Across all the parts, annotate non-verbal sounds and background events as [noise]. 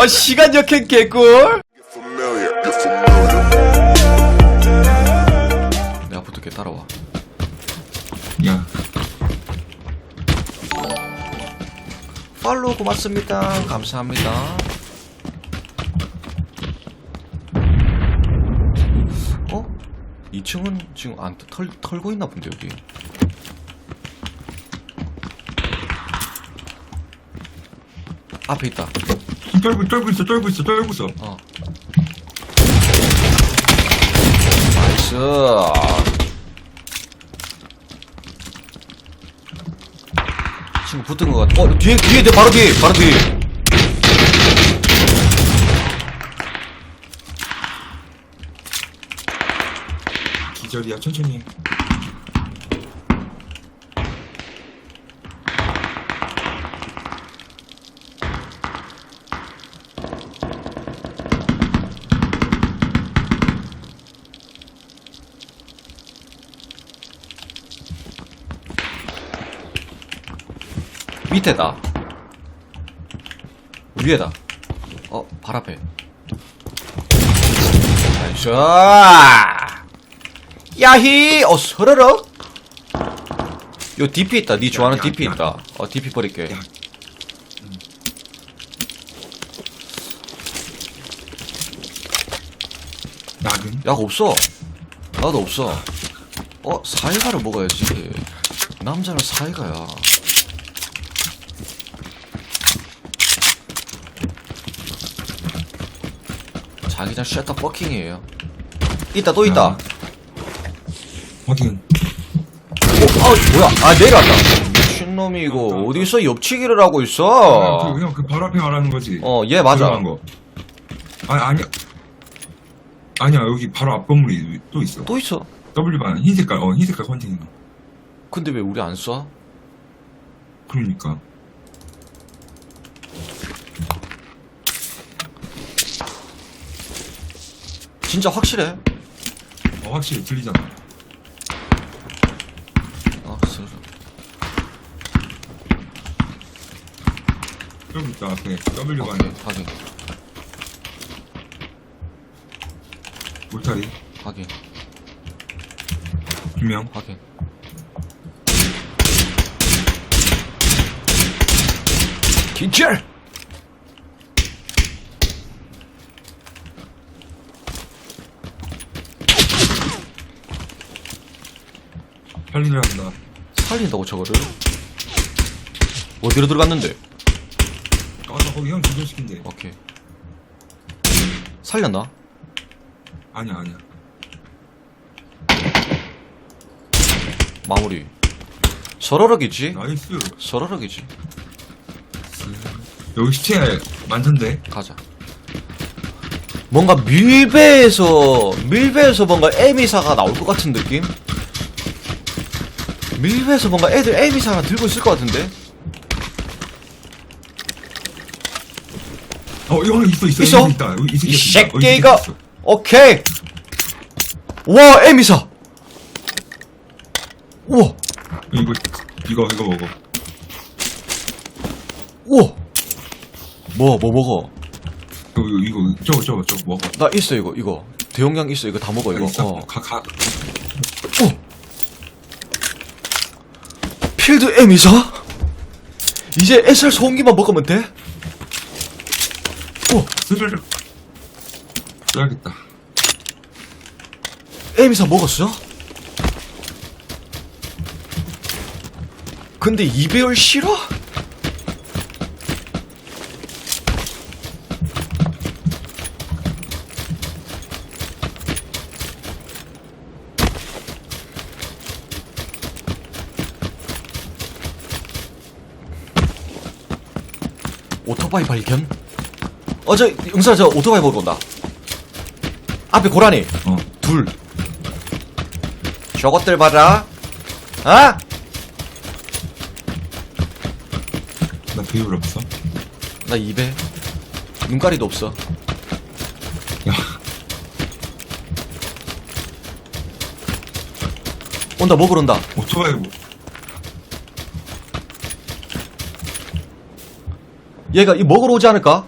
아 시간 역행 개꿀 팔로우 고맙습니다 감사합니다 어? 2층은 지금 안 털, 털고 있나 본데 여기 앞에 있다 떨고, 떨고 있어, 떨고 있어, 떨고 있어. 어. 나이스. 친구 붙은 것 같아. 어, 뒤에, 뒤에, 뒤에, 바로 뒤에, 바로 뒤에. 기절이야, 천천히 해. 밑에다. 위에다. 어, 발 앞에. 나이스. 야히! 어, 서러러? 요 DP 있다. 니 좋아하는 야, DP 야. 있다. 어, DP 버릴게. 야. 낙은? 약 없어. 나도 없어. 어, 사이가를 먹어야지. 남자는 사이가야. 자기장 셔터 퍼킹이에요. 있다, 또 있다. 아. 확인. 어, 아, 뭐야. 아, 내려왔다. 미친놈이 이거, 어디서 옆치기를 하고 아, 있어? 그, 형, 그 바로 앞에 말하는 거지. 어, 얘 맞아. 들어간 거. 아니, 아니야. 아니야, 여기 바로 앞 건물이 또 있어. 또 있어. W반, 흰 색깔, 어, 흰 색깔 컨테이너. 근데 왜 우리 안 쏴? 그러니까. 진짜 확실해. 어, 확실히 들리잖아. 아, 쓰러져. 저기 있다, 앞에. 오케이, W반에. 확인, 울타리. 확인, 두 명. 확인. 기절! 살리려 한다. 살린다고 저거를? 어디로 들어갔는데? 아, 나 거기 형 기절시킨대. 오케이. 살렸나? 아니야, 아니야. 마무리. 서러럭이지? 나이스. 서러럭이지. 여기 시체 많던데? 가자. 뭔가 밀배에서, 밀배에서 뭔가 에미사가 나올 것 같은 느낌? 밀배에서 뭔가 애들 에미사 하나 들고 있을 것 같은데? 어, 여기 있어, 있어. 있어? 여기 있다. 여기 이 있다. 어, 이 새끼 새끼가, 있어. 오케이! 와, 에미사! 우와! 이거, 이거, 이거 먹어. 우와! 뭐, 뭐 먹어? 이거, 이거, 이거, 저거, 저거, 저거 먹어. 나 있어, 이거, 이거. 대용량 있어, 이거 다 먹어, 이거. 있어. 어. 가, 가. 필드 에미사? 이제 SR 소음기만 먹으면 돼? 어, 스르르. 써야겠다. 에미사 먹었어? 근데 이배열 싫어? 오토바이 발견? 어 저 응사 저 오토바이 보러 온다 앞에 고라니 어. 둘 저것들 봐라 아? 나 배율 없어. 나 2배. 눈가리도 없어. 야, 온다, 먹으러 온다. 오토바이 뭐. 얘가 이 먹으러 오지 않을까?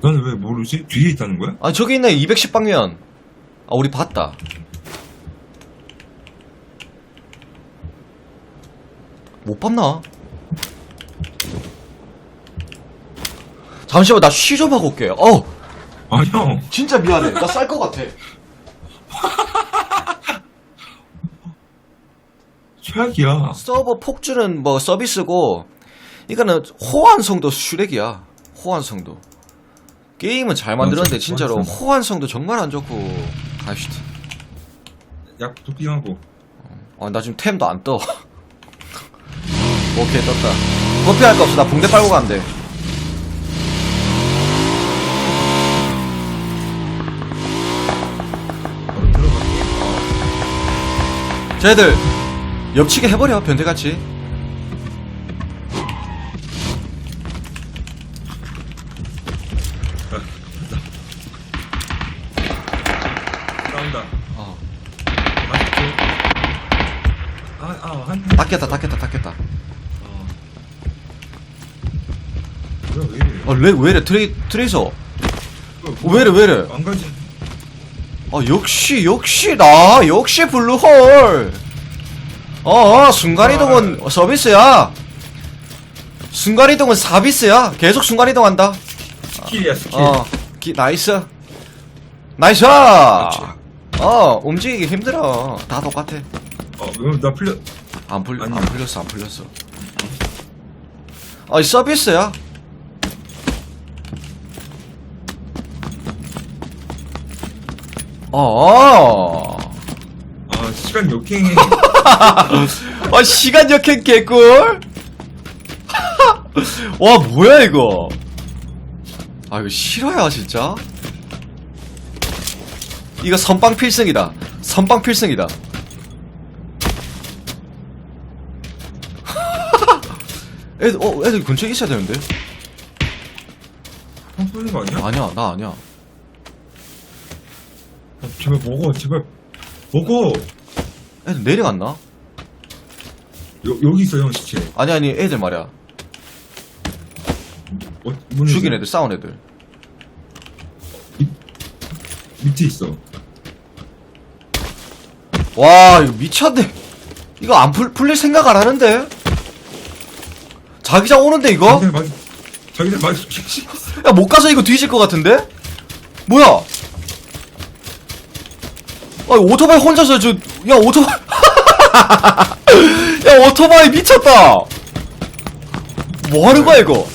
너는 왜 모르지? 뒤에 있다는 거야? 아, 저기 있네. 210 방면. 아, 우리 봤다. 못 봤나? 잠시만, 나 쉬 좀 하고 올게. 어, 아, 형. 진짜 미안해. 나 쌀 것 같아. 최악이야. 서버 폭주는 뭐 서비스고, 이거는 호환성도 슈렉이야. 호환성도. 게임은 잘 만들었는데, 맞아, 진짜로. 호환성도 정말 안 좋고, 아이씨. 약 도핑하고. 아, 나 지금 템도 안 떠. [laughs] 오케이, 떴다. 커피 할 거 없어. 나 붕대 빨고 가면 돼. 쟤들, 옆치기 해버려, 변태같이. 싸운다. 어. 아, 아, 한. 닦겠다, 닦겠다, 닦겠다. 어. 뭐야, 왜 이래? 어, 레, 왜 이래, 트레이, 트레이서. 어, 왜 이래, 왜 이래. 안 가지. 어, 역시, 역시, 나, 역시 블루홀. 어, 어, 순간이동은 서비스야. 순간이동은 서비스야. 계속 순간이동한다. 스킬이야, 스킬. 어, 기, 나이스. 나이스! 그렇지. 어, 움직이기 힘들어. 다 똑같아. 어, 왜, 나 풀려. 안 풀, 아니야. 안 풀렸어, 안 풀렸어. 어, 이 서비스야. 어, 아, 시간 역행해. [laughs] 어, 시간 역행 개꿀? [laughs] 와, 뭐야, 이거. 아, 이거 싫어요, 진짜. 이거 선빵 필승이다. 선빵 필승이다. [laughs] 애들, 어, 애들 근처에 있어야 되는데? 형 쏘는 거 아니야? 아니야, 나 아니야. 아, 제발 먹어, 제발. 먹어! 애들 내려갔나? 여, 여기 있어, 형, 시체. 아니, 아니, 애들 말이야. 어, 죽인. 애들, 싸운 애들. 밑에 있어. 와, 이거 미쳤네. 이거 안 풀, 풀릴 생각 안 하는데? 자기장 오는데, 이거? 자기들 맞, 자기들 맞, 야, 못 가서 이거 뒤질 것 같은데? 뭐야? 아, 오토바이 혼자서 저, 야, 오토바이. [laughs] 야, 오토바이 미쳤다! 뭐 하는 거야, 이거?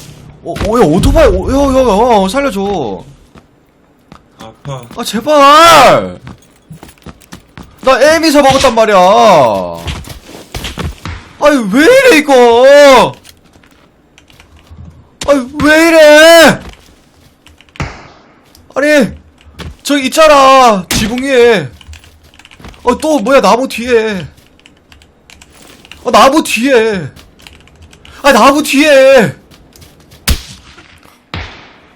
어, 어, 야, 오토바이, 어, 야, 야, 야, 살려줘. 아파. 아, 제발! 나 에미사 먹었단 말이야! 아니, 왜 이래, 이거! 아니, 왜 이래! 아니, 저기 있잖아, 지붕 위에. 어, 또, 뭐야, 나무 뒤에. 어, 나무 뒤에. 아, 나무 뒤에!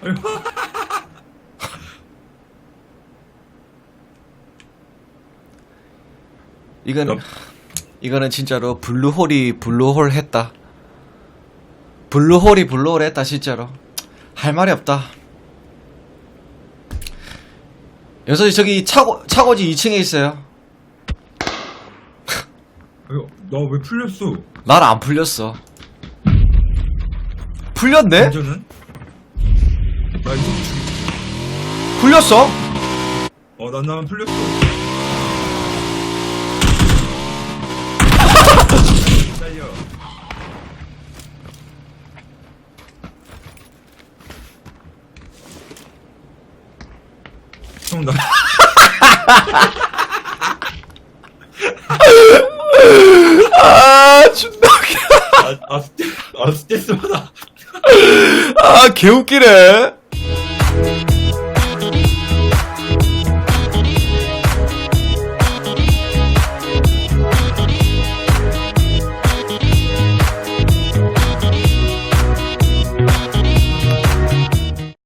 [laughs] 이거는, 어. 이거는 진짜로 블루홀이 블루홀 했다. 블루홀이 블루홀 했다, 진짜로. 할 말이 없다. 여기서 저기 차고, 차고지 2층에 있어요. 너왜 풀렸어? 날안 풀렸어. 풀렸네? 완전은? 나 이거 죽- 풀렸어? 어, 난 나만 풀렸어. 기다려. 형, 나, 아, 웃겨. 아, 아, 스트레스, 아, 스트레스 받아. 아, 개웃기네. Thank